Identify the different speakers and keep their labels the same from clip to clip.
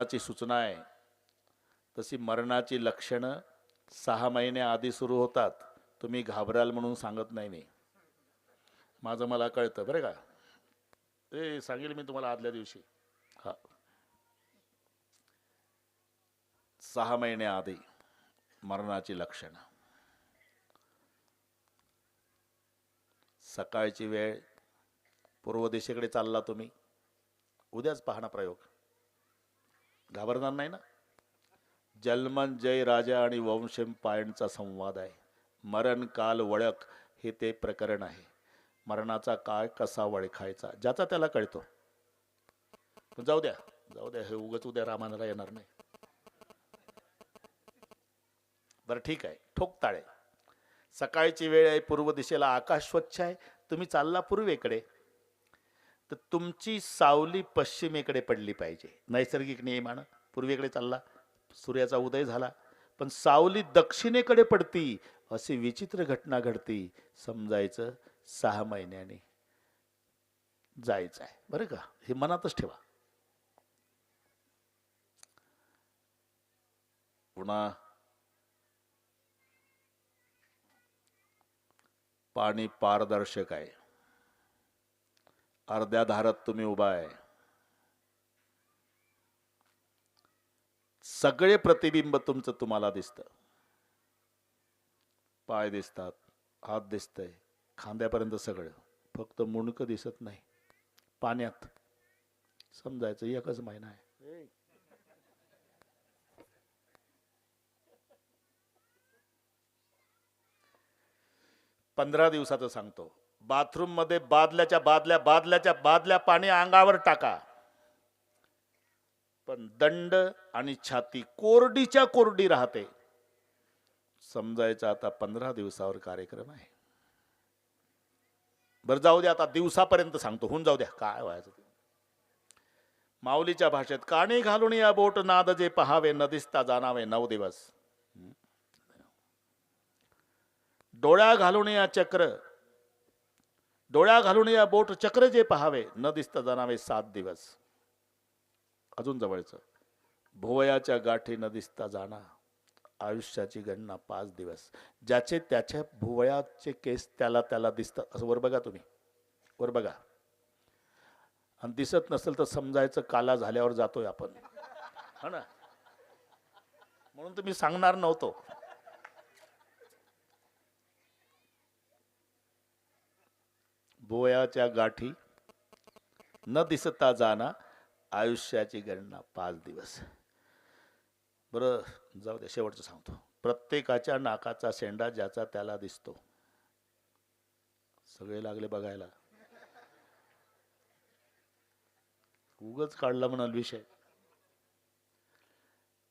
Speaker 1: मरणाची सूचना आहे. तशी मरणाची लक्षणं सहा महिने आधी सुरू होतात. तुम्ही घाबराल म्हणून सांगत नाही मी. माझं मला कळतं बरं का? ते सांगेल मी तुम्हाला आदल्या दिवशी. हा. सहा महिने आधी मरणाची लक्षणं. सकाळची वेळ पूर्व दिशेकडे चालला तुम्ही. उद्याच पाहणा प्रयोग. घाबरणार नाही ना? जन्मन जय राजा आणि वंशम पायणचा संवाद आहे. मरण काल वळख हे ते प्रकरण आहे. मरणाचा काळ कसा वळखायचा? ज्याचा त्याला कळतो. पण जाऊ द्या जाऊ द्या हे उगच उद्या रामानाला येणार नाही. बरं ठीक आहे. ठोक ताळे. सकाळची वेळ आहे पूर्व दिशेला आकाश स्वच्छ आहे. तुम्ही चालला पूर्वेकडे. तर तुमची सावली पश्चिमेकडे पडली पाहिजे. नैसर्गिक नियमानं पूर्वेकडे चालला सूर्याचा उदय झाला. पण सावली दक्षिणेकडे पडती अशी विचित्र घटना घडती. समजायचं सहा महिन्याने जायचं आहे बरं का? हे मनातच ठेवा. पुन्हा पाणी पारदर्शक आहे. अर्ध्या धारात तुम्ही उभा आहे. सगळे प्रतिबिंब तुमचं तुम्हाला दिसतं. पाय दिसतात हात दिसतंय खांद्यापर्यंत सगळं. फक्त मुणक दिसत नाही. पाण्यात. समजायचं एकच महिना आहे. पंधरा दिवसाचं सांगतो. बाथरूममध्ये बादल्याच्या बादल्या बादल्याच्या बादल्या पाणी अंगावर टाका. पण दंड आणि छाती कोरडीच्या कोरडी राहते. समजायचं आता पंधरा दिवसावर कार्यक्रम आहे. बरं जाऊ द्या आता दिवसापर्यंत सांगतो. होऊन जाऊ द्या. काय व्हायचं माऊलीच्या भाषेत काणी घालून या बोट नाद जे पहावे न दिसता जाणावे नऊ दिवस. डोळ्या घालून या चक्र डोळ्या घालून या बोट चक्र जे पहावे न दिसता जाणावे सात दिवस. अजून जवळचं. भुवयाच्या गाठी न दिसता जाणा. आयुष्याची गणना पाच दिवस. ज्याचे त्याच्या भुवयाचे केस त्याला त्याला दिसतात असं वर बघा तुम्ही. वर बघा. आणि दिसत नसेल तर समजायचं काला झाल्यावर जातोय आपण. हा ना? म्हणून तुम्ही सांगणार नव्हतो. भोयाच्या गाठी न दिसता जाना आयुष्याची गणना पाच दिवस. बरं जाऊ द्या शेवटचं सांगतो. प्रत्येकाच्या नाकाचा शेंडा ज्याचा त्याला दिसतो. सगळे लागले बघायला. उगच काढला म्हणाल विषय.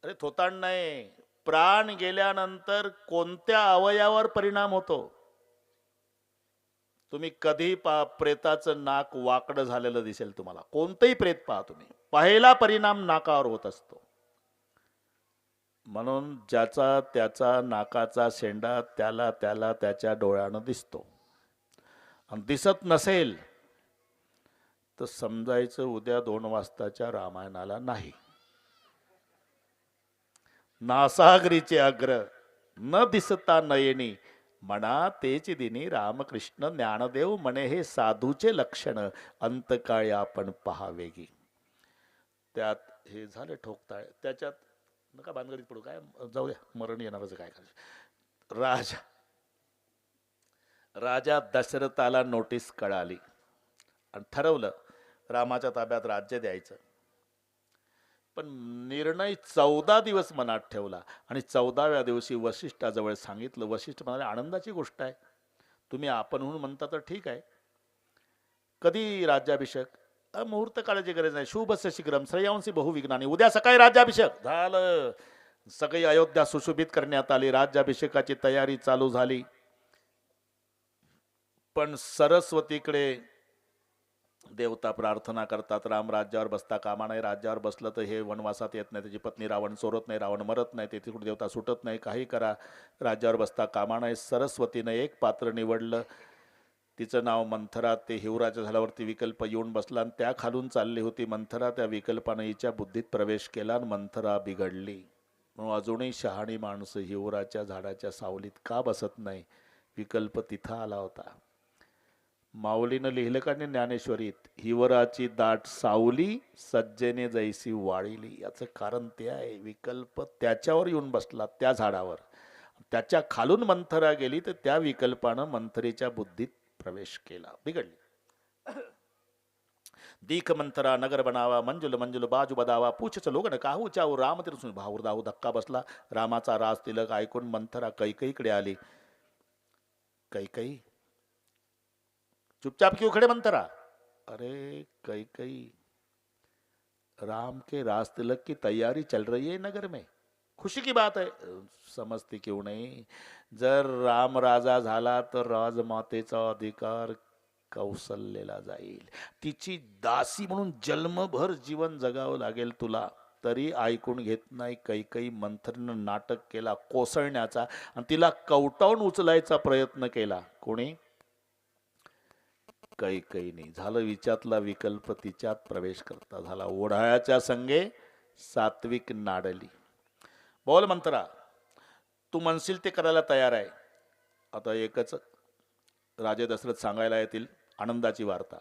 Speaker 1: अरे थोतांड नाही. प्राण गेल्यानंतर कोणत्या अवयवावर परिणाम होतो? तुम्ही कधी पा प्रेताचं नाक वाकडं झालेलं दिसेल तुम्हाला. कोणतंही प्रेत पहा तुम्ही. पहिला परिणाम नाकावर होत असतो. म्हणून ज्याचा त्याचा नाकाचा शेंडा त्याला त्याला त्याच्या डोळ्यानं दिसतो. आणि दिसत नसेल तर समजायचं उद्या दोन वाजताच्या रामायणाला नाही. नासागरीचे अग्र न दिसता नयनी म्हणा तेच दिनी रामकृष्ण ज्ञानदेव म्हणे हे साधूचे लक्षण अंतकाळी आपण पहावेगी त्यात हे झाले ठोकताळ त्याच्यात नका भानगडीत पडू काय जाऊ द्या मरण येणारच काय करायचं. राजा राजा दशरथाला नोटीस कळाली. आणि ठरवलं रामाच्या ताब्यात राज्य द्यायचं. पण निर्णय चौदा दिवस मनात ठेवला. आणि चौदाव्या दिवशी वशिष्ठाजवळ सांगितलं वशिष्ठ म्हणाले आनंदाची गोष्ट आहे. तुम्ही आपण म्हणून म्हणता तर ठीक आहे. कधी राज्याभिषेक? मुहूर्त काळाची गरज नाही. शुभस्य शीघ्रम श्रेयांशी बहुविघ्नाने. उद्या सकाळी राज्याभिषेक. झालं. सगळी अयोध्या सुशोभित करण्यात आली. राज्याभिषेकाची तयारी चालू झाली. पण सरस्वतीकडे देवता प्रार्थना करतात राम राज्यावर बसता कामा नाही राज्यावर बसलं तर हे वनवासात येत नाही त्याची पत्नी रावण चोरत नाही रावण मरत नाही ते तिकडे देवता सुटत नाही काही करा. राज्यावर बसता कामा नाही सरस्वतीनं एक पात्र निवडलं. तिचं नाव मंथरा ते हिवराच्या झाल्यावरती विकल्प येऊन बसला आणि त्या खालून चालली होती. मंथरा त्या विकल्पानं हिच्या बुद्धीत प्रवेश केला आणि मंथरा बिघडली. म्हणून अजूनही शहाणी माणसं हिवराच्या झाडाच्या सावलीत का बसत नाही? विकल्प तिथं आला होता. माऊलीनं लिहिलं का नाही ज्ञानेश्वरीत? हिवराची दाट सावली सज्जेने जैसी वाळीली. याचं कारण ते आहे विकल्प त्याच्यावर येऊन बसला त्या झाडावर. त्याच्या खालून मंथरा गेली तर त्या विकल्पानं मंथरेच्या बुद्धीत प्रवेश केला. बिघडली. दीख मंथरा नगर बनावा मंजुल मंजुल बाजू बदावा पूछच लोगन काहू चाऊ राम तिरसून भाऊर दाऊ धक्का बसला. रामाचा राज तिलक ऐकून मंथरा कैकईकडे आली. कैकई? चुपचाप क्यों खड़े मंथरा अरे कैकई राम के राज तिलक की तैयारी चल रही है नगर में। खुशी की बात है। समजते क्यों नाही? जर राम राजा झाला तर राजमातेचा अधिकार कौशल्यला जाईल। तिची दासी म्हणून जन्मभर जीवन जगावं लागेल तुला तरी ऐकून घेत नाही काही काही मंथरनं नाटक केला कोसळण्याचा आणि तिला कवटावून उचलायचा प्रयत्न केला. कोणी? काही काही नाही. झालं विचातला विकल्प तिच्यात प्रवेश करता. झाला ओढाळ्याच्या संगे सात्विक नाडली. बोल मंत्रा तू म्हणशील ते करायला तयार आहे. आता एकच राजे दशरथ सांगायला येतील आनंदाची वार्ता.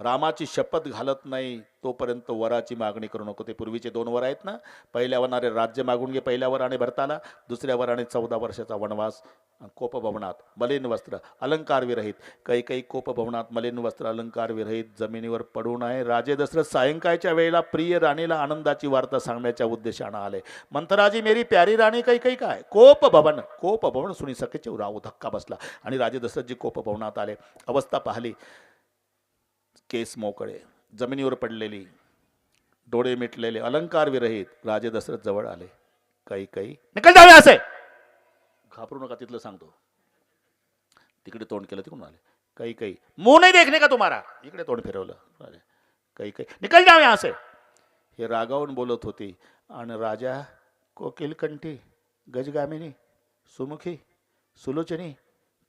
Speaker 1: रामाची शपथ घालत नाही तोपर्यंत वराची मागणी करू नको. ते पूर्वीचे दोन वर आहेत ना? पहिल्या वनारे राज्य मागून घे पहिल्या वराने भरताला. दुसऱ्या वराने चौदा वर्षाचा वनवास कोपभवनात मलिन वस्त्र अलंकार विरहित काही काही कोपभवनात मलिन वस्त्र अलंकार विरहित जमिनीवर पडून आहे राजे दशरथ सायंकाळच्या वेळेला प्रिय राणीला आनंदाची वार्ता सांगण्याच्या उद्देशानं आले. मंथराजी मेरी प्यारी राणी काही काही काय? कोपभवन कोपभवन सुनी सकेचे राव धक्का बसला. आणि राजे दशरथजी कोपभवनात आले. अवस्था पाहिली. केस मोकळे जमिनीवर पडलेली डोळे मिटलेले अलंकार विरहित राजे दशरथ जवळ आले. काही काही. निकल जावे असे. घाबरू नका तिथलं सांगतो. तिकडे तोंड केलं तिकडून आले. काही काही. मुंह नाही देखने का तुम्हाला? इकडे तोंड फिरवलं. आले. काही काही. निकल जावे असे. हे रागावून बोलत होती. आणि राजा कोकिलकंठी गजगामिनी सुमुखी सुलोचनी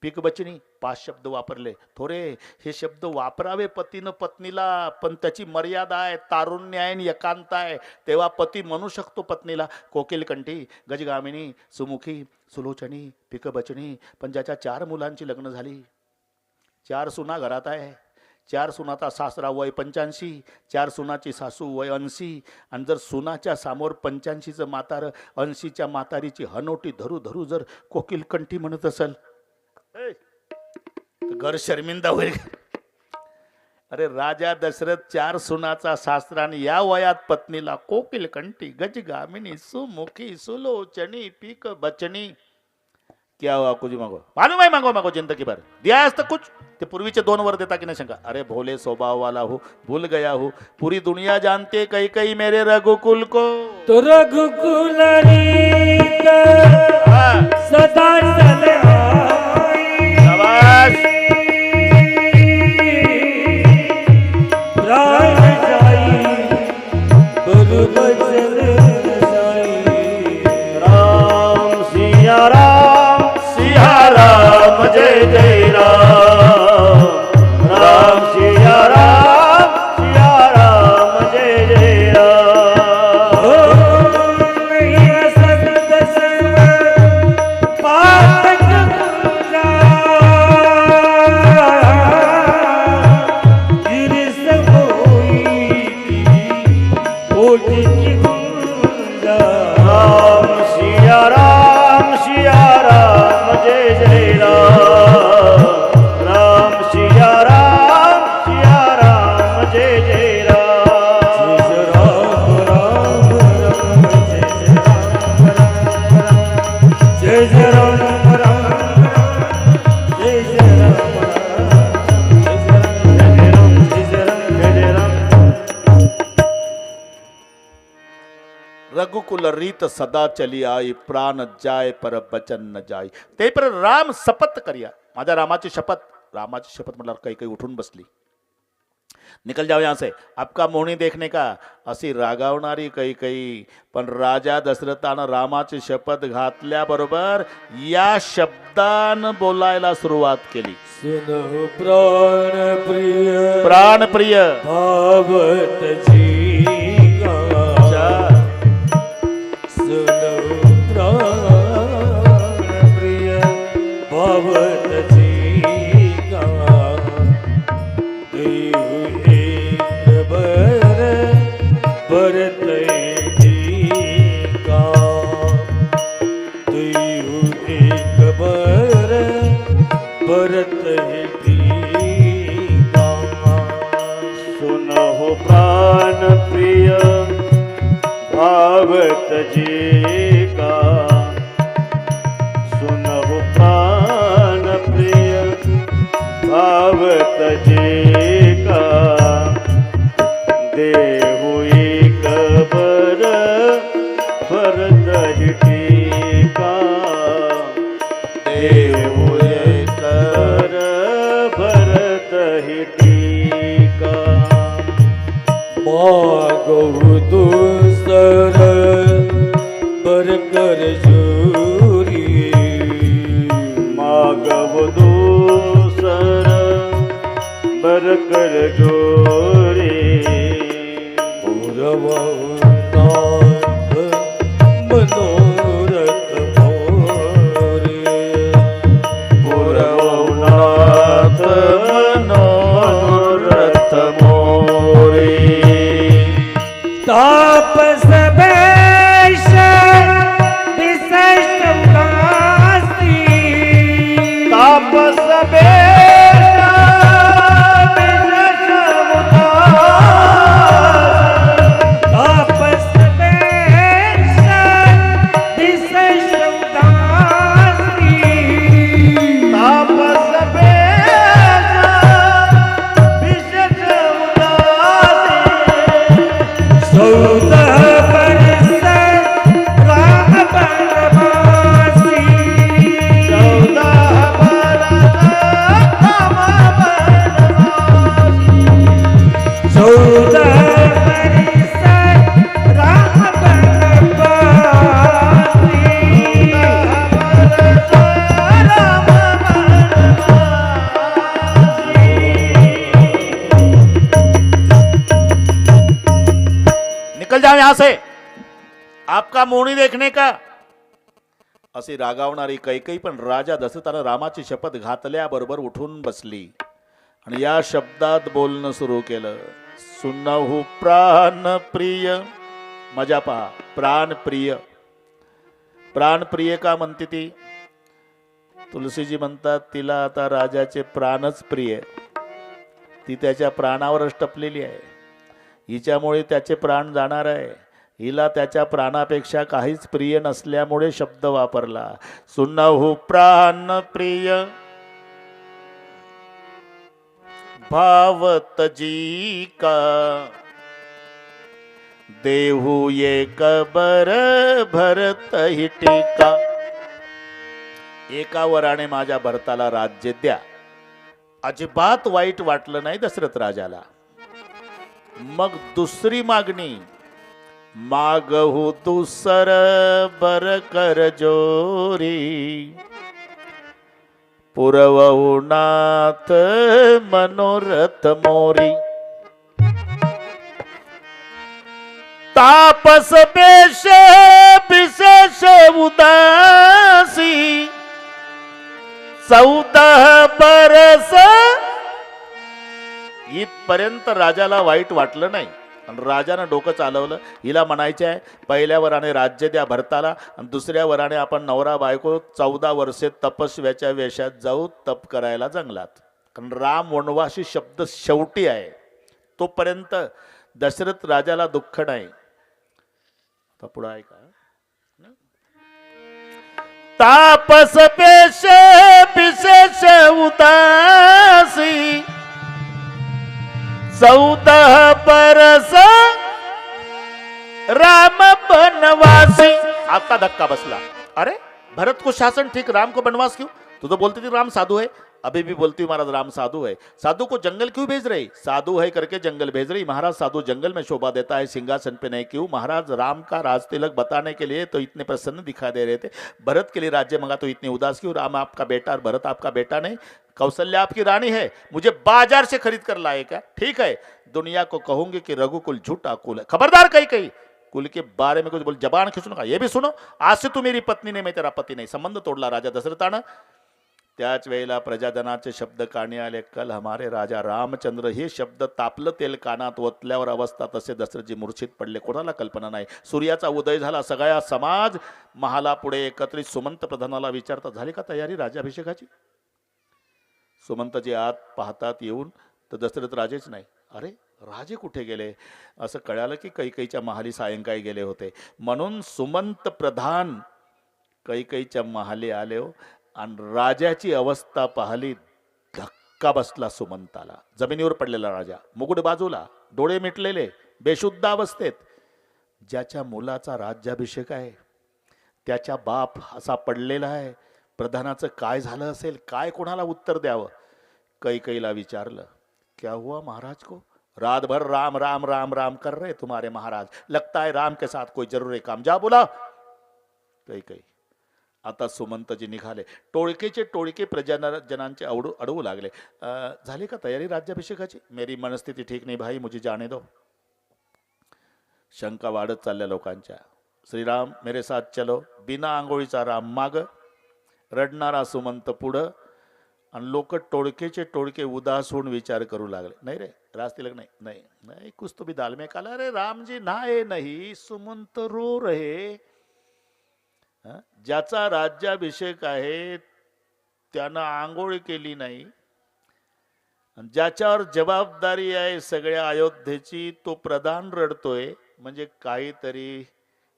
Speaker 1: पीकबचनी पाच शब्द वापरले. थोरे हे शब्द वापरावे पतीनं पत्नीला पण त्याची मर्यादा आहे तारुण्य आहे आणि एकांत आहे. तेव्हा पती म्हणू शकतो पत्नीला कोकिलकंठी गजगामिनी सुमुखी सुलोचनी पिकबचनी पण ज्याच्या चार मुलांची लग्न झाली चार सुना घरात आहे. चार सुनाचा सासरा वय पंच्याऐंशी चार सुनाची सासू वय ऐंशी आणि जर सुनाच्या समोर पंच्याऐंशीचं म्हातारं ऐंशीच्या म्हातारीची हनोटी धरू धरू जर कोकिलकंठी म्हणत असेल तर घर शर्मिंदा होईल. अरे राजा दशरथ चार सुनाचा आणि या वयात पत्नीला कोकिल कंठी गजगामिनी सुमुखी सुलोचनी पीक बचनी. क्या हुआ कुछ मांगो? मालूम है मांगो मांगो जिंदगी भर. दिया आज तक कुछ? ते पूर्वीचे दोन वर देता की नाही शंका? अरे भोले स्वभाव वाला हो भूल गया हो. पूरी दुनिया जानते कई कई मेरे रघुकुल को.
Speaker 2: तो रघुकुल सदा चले
Speaker 1: सदा चली आई प्राण जाय पर बचन न जाय ते पर राम शपथ करिया माझ्या रामाची शपथ रामाची शपथ म्हटल्यावर काही काही उठून बसली निकल जाओ यहाँ से आपका मोहनी देखने का अशी रागावणारी काही काही पण राजा दशरथानं रामाची शपथ घातल्याबरोबर या शब्दानं बोलायला सुरुवात केली
Speaker 2: सुनो प्राण प्रिय
Speaker 1: प्राणप्रिय
Speaker 2: भावत
Speaker 1: देखने का। अशी रागावणारी कैकई पण राजा दशरथानं रामाची शपथ घातल्याबरोबर उठून बसली. आणि या शब्दात बोलणं सुरू केलं. सुनहु प्राण प्रिय मजा पहा. प्राण प्रिय. प्राण प्रिय का म्हणते ती? तुलसीजी म्हणतात तिला आता राजाचे प्राणच प्रिय ती त्याच्या प्राणावरच टपलेली आहे. हिच्यामुळे त्याचे प्राण जाणार आहे. हिला त्याच्या प्राणापेक्षा काहीच प्रिय नसल्यामुळे शब्द वापरला. सुनहु प्राण प्रिय. भावत जी का देहू ये बर भरत हि टीका एका वराने माझ्या भरताला राज्य द्या. अजिबात वाईट वाटलं नाही दशरथ राजाला. मग दुसरी मागणी मागहू दुसर बर कर जोरी पुरवहु नाथ मनोरथ मोरी. तापस पेश विशेष उदासी चौदह बरस. इथपर्यंत राजाला वाईट वाटलं नाही. आणि राजानं डोकं चालवलं. हिला म्हणायचे आहे पहिल्या वराने राज्य द्या भरताला आणि दुसऱ्या वराने आपण नवरा बायको चौदा वर्षे तपस्व्याच्या वेशात जाऊ तप करायला जंगलात. कारण राम वनवासी शब्द शेवटी आहे. तोपर्यंत दशरथ राजाला दुःख नाही. आता पुढं ऐका तापस पेशे विशेष उदासी. चौदह बरस राम बनवासी. आता धक्का बसला. अरे भरत को शासन ठीक राम को बनवास क्यों? तू तो बोलती थी राम साधु है. अभी भी बोलती हूँ, महाराज, राम साधु है। साधु को जंगल क्यों भेज रही? साधु है करके जंगल भेज रही। महाराज, साधु जंगल में शोभा देता है, सिंहासन पे नहीं क्यों? महाराज, राम का राज तिलक बताने के लिए तो इतने प्रसन्न दिखाई दे रहे थे। भरत के लिए राज्य मंगा तो इतनी उदास क्यों? राम आपका बेटा और भरत आपका बेटा नहीं। कौशल्या आपकी रानी है। मुझे बाज़ार से खरीद कर लाए क्या? ठीक है। दुनिया को कहूँगी कि रघुकुल झूठा कुल है। खबरदार कहीं कहीं। कुल के बारे में कुछ बोल, जबान खिंचू नका ये भी सुनो। आज से तू मेरी पत्नी नाही, मी तेरा पति नहीं। संबंध तोडला राजा दशरथानं। त्याच वेळेला प्रजाजनाचे शब्द काणी आले कल हमारे राजा रामचंद्र हे शब्द तापलं तेल कानात ओतल्यावर अवस्था तसे दशरथजी मूर्छित पडले. कोणाला कल्पना नाही. सूर्याचा उदय झाला. सगळ्या समाज महाला पुढे एकत्रित सुमंत प्रधानाला विचारता झाली का तयारी राजाभिषेकाची सुमंतजी आत पाहतात येऊन तर दशरथ राजेच नाही. अरे राजे कुठे गेले? असं कळालं की कैकईच्या महाली सायंकाळी गेले होते. म्हणून सुमंत प्रधान कैकईच्या महाली आले हो. आणि राजाची अवस्था पाहिली धक्का बसला सुमंताला. जमिनीवर पडलेला राजा. मुकुट बाजूला डोळे मिटलेले बेशुद्ध अवस्थेत. ज्याच्या मुलाचा राज्याभिषेक आहे त्याच्या बाप असा पडलेला आहे. प्रधानाचं काय झालं असेल काय कोणाला उत्तर द्यावं? कैकईला विचारलं क्या हुआ महाराज को? रात भर राम राम राम राम कर रहे तुम्हारे महाराज. लगता है राम के साथ कोई जरूरी काम. जा बोला. कैकई आता सुमंतजी निघाले. टोळकेचे टोळके प्रजाजनांचे अडू अडवू लागले. झाली का तयारी राज्याभिषेकाची? मेरी मनस्थिती ठीक नाही भाई मुझे जाने दो. शंका वाढत चालल्या लोकांच्या. श्रीराम मेरे साथ चलो. बिना आंघोळीचा राम माग. रडणारा सुमंत पुढं. आणि लोक टोळकेचे टोळके उदास होऊन विचार करू लागले. नाही रे राज तिलक नाही. नाही नाही कुछ भी काला अरे रामजी नाही. सुमंत रो रहे. ज्याचा राज्याभिषेक आहे त्यानं आंघोळ केली नाही. ज्याच्यावर जबाबदारी आहे सगळ्या अयोध्येची तो प्रधान रडतोय. म्हणजे काहीतरी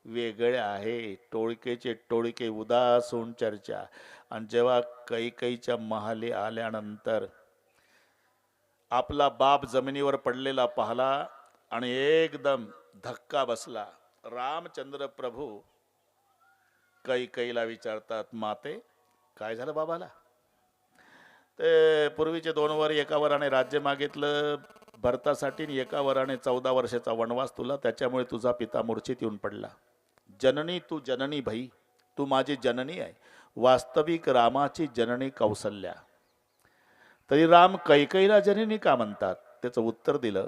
Speaker 1: वेगळे आहे. टोळकेचे टोळके उदास होऊन चर्चा. आणि जेव्हा कैकईच्या महाली आल्यानंतर आपला बाप जमिनीवर पडलेला पाहला आणि एकदम धक्का बसला. रामचंद्र प्रभू कैकईला विचारतात माते काय झालं बाबाला? ते पूर्वीचे दोन वर एका वराने राज्य मागितलं भरतासाठी एका वराने चौदा वर्षाचा वनवास तुला त्याच्यामुळे तुझा पिता मूर्छित येऊन पडला. जननी तू जननी भाई तू माझी जननी आहे. वास्तविक रामाची जननी कौसल्या. तरी राम कैकईला जननी का म्हणतात? त्याचं उत्तर दिलं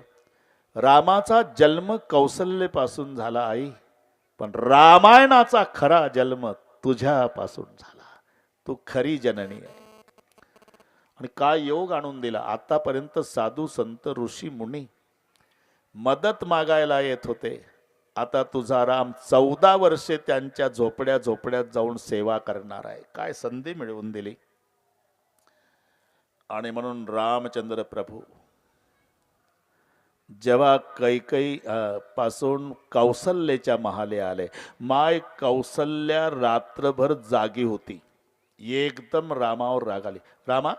Speaker 1: रामाचा जन्म कौसल्येपासून झाला आई. पण रामायणाचा खरा जन्म तुझ्यापासून झाला. तू खरी जननी आहे. आणि काय योग आणून दिला? आतापर्यंत साधू संत ऋषी मुनी मदत मागायला येत होते. आता तुझा राम चौदा वर्षे त्यांच्या झोपड्या झोपड्यात जाऊन सेवा करणार आहे. काय संधी मिळवून दिली? आणि म्हणून रामचंद्र प्रभू जेव्हा कैकई पासून कौसल्याच्या महाले आले माय कौसल्या रात्रभर जागी होती. एकदम रामावर राग आली. रामा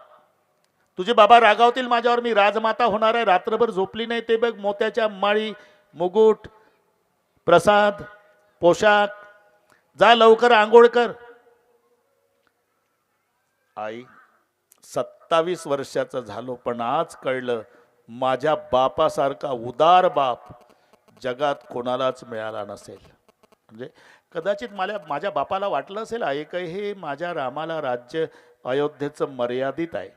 Speaker 1: तुझे बाबा रागावतील माझ्यावर मी राजमाता होणार आहे रात्रभर झोपली नाही ते बघ मोत्याच्या माळी मुकुट प्रसाद पोशाख. जा लवकर आंघोळ कर. आई सत्तावीस वर्षाचं झालो पण आज कळलं माझ्या बापासारखा उदार बाप जगात कोणालाच मिळाला नसेल. म्हणजे कदाचित मला माझ्या बापाला वाटलं असेल ऐक हे माझ्या रामाला राज्य अयोध्येचं मर्यादित आहे.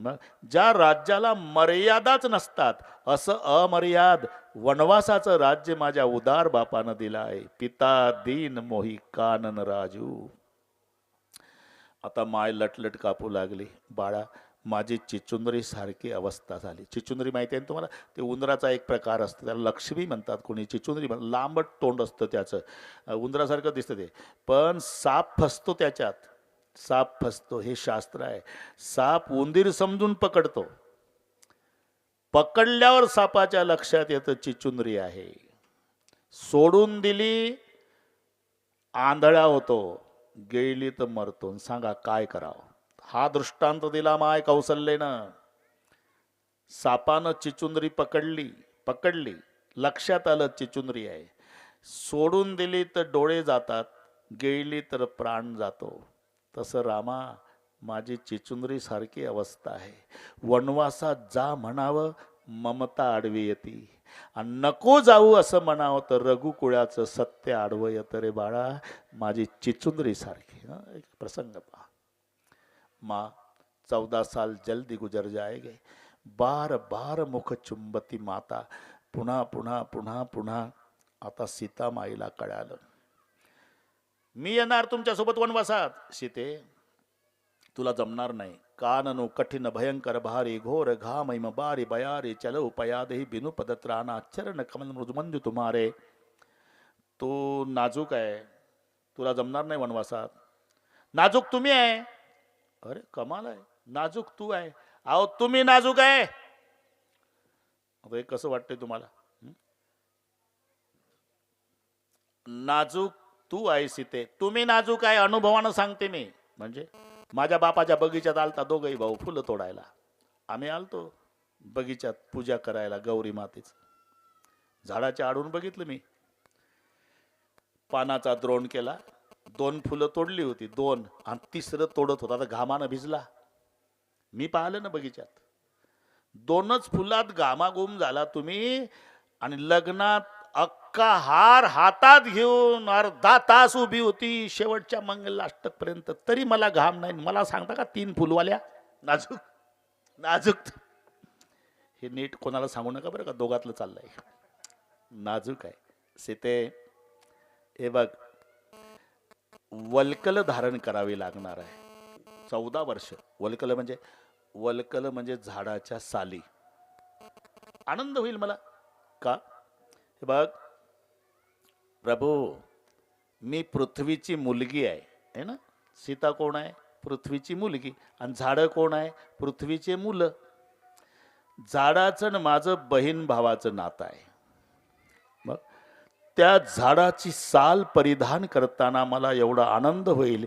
Speaker 1: मग ज्या राज्याला मर्यादाच नसतात असं अमर्याद वनवासाचं राज्य माझ्या उदार बापानं दिलं आहे. पिता दीन मोही कानन राजू. आता माय लटलट कापू लागली. बाळा माझी चिचुंदरीसारखी अवस्था झाली. चिचुंदरी माहिती आहे ना तुम्हाला? ते उंदराचा एक प्रकार असतो. त्याला लक्ष्मी म्हणतात. कोणी चिचुंदरी म्हण लांबट तोंड असतं त्याचं. उंदरासारखं दिसतं ते. पण साप फसतो त्याच्यात. साप फसतो. हे शास्त्र आहे. साप उंदीर समजून पकडतो. पकडल्यावर सापाच्या लक्षात येतं चिचुंदरी आहे. सोडून दिली आंधळा होतो. गेली तर मरतो सांगा काय करावं? हा दृष्टांत दिला माय कौसल्येनं. सापानं चिचुंदरी पकडली पकडली. लक्षात आलं चिचुंदरी आहे. सोडून दिली तर डोळे जातात गिळली तर प्राण जातो. तसं रामा माझी चिचुंदरी सारखी अवस्था आहे. वनवासात जा म्हणावं ममता आडवी येते. आणि नको जाऊ असं म्हणावं तर रघुकुळाचं सत्य आडवं येतं रे बाळा माझी चिचुंदरी सारखी. एक प्रसंग पहा. माँ चौदह साल जल्दी गुजर जाएंगे। बार बार मुख चुंबती माता पुन्हा पुन्हा पुन्हा पुन्हा आता सीता माईला कळालं। मी येणार तुमच्यासोबत वनवासात। सीते तुला जमणार नाही। काननु कठीण भयंकर भारी घोर घाम बारी बयारी चलो पयादही बिनु पदत्राना चरण कमल मृदुमंजू तुम्हारे। तू नाजूक आहे। तुला जमणार नाही वनवासात। नाजूक तुम्ही आहे। अरे कमाल आहे. नाजूक तू आहे. अहो तुम्ही नाजूक आहे. हे कसं वाटतंय तुम्हाला? नाजूक तू आहे सीते तुम्ही नाजूक आहे अनुभवानं सांगते मी. म्हणजे माझ्या बापाच्या बगीच्यात आलता दोघही भाऊ फुलं तोडायला. आम्ही आलतो बगीच्यात पूजा करायला गौरी मातेच. झाडाच्या आडून बघितलं मी. पानाचा द्रोण केला. दोन फुलं तोडली होती दोन. आणि तिसरं तोडत होता. आता घामानं भिजला. मी पाहिलं ना बगीच्यात. दोनच फुलात घामाघूम झाला तुम्ही आणि लग्नात अक्का हार हातात घेऊन अर्धा तास उभी होती. शेवटच्या मंगलाष्टक पर्यंत तरी मला घाम नाही. मला सांगता का तीन फुलवाल्या? नाजूक. नाजूक. हे नीट कोणाला सांगू नका बरं का? दोघातलं चाललंय. नाजूक आहे. सीते हे बघ. वल्कल धारण करावी लागणार आहे. चौदा वर्ष. वल्कल म्हणजे वल्कल म्हणजे झाडाच्या साली. आनंद होईल मला. का? हे बघ. प्रभू मी पृथ्वीची मुलगी आहे. है ना? सीता कोण आहे? पृथ्वीची मुलगी. आणि झाडं कोण आहे? पृथ्वीचे मुलं. झाडाचं आणि माझं बहीण भावाचं नातं आहे. त्या झाडाची साल परिधान करताना मला एवढा आनंद होईल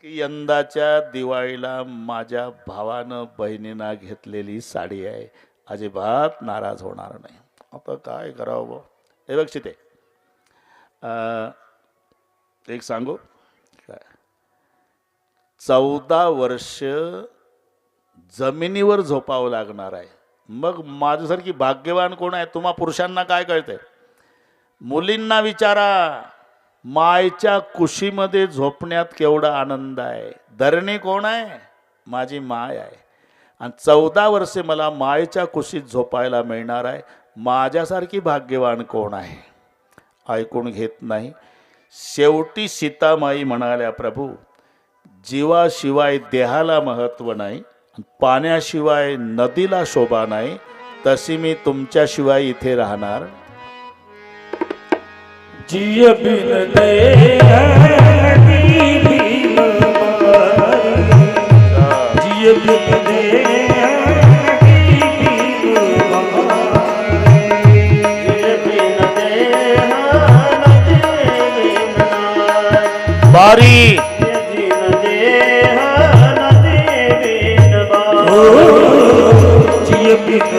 Speaker 1: की यंदाच्या दिवाळीला माझ्या भावानं बहिणींना घेतलेली साडी आहे. अजिबात नाराज होणार नाही. आता काय करावं हे बघ शिते. एक सांगू? काय? चौदा वर्ष जमिनीवर झोपावं लागणार आहे. मग माझ्यासारखी भाग्यवान कोण आहे? तुम्हा पुरुषांना काय कळतंय? मुलींना विचारा मायच्या कुशीमध्ये झोपण्यात केवढा आनंद आहे. धरणी कोण आहे? माझी माय आहे. आणि चौदा वर्षे मला मायच्या कुशीत झोपायला मिळणार आहे. माझ्यासारखी भाग्यवान कोण आहे? ऐकून घेत नाही. शेवटी सीतामाई म्हणाल्या प्रभू जीवाशिवाय देहाला महत्त्व नाही पाण्याशिवाय नदीला शोभा नाही तशी मी तुमच्याशिवाय इथे राहणार
Speaker 2: जिय बिन दे नदी बिन मारी जिय बिन दे नदी बिन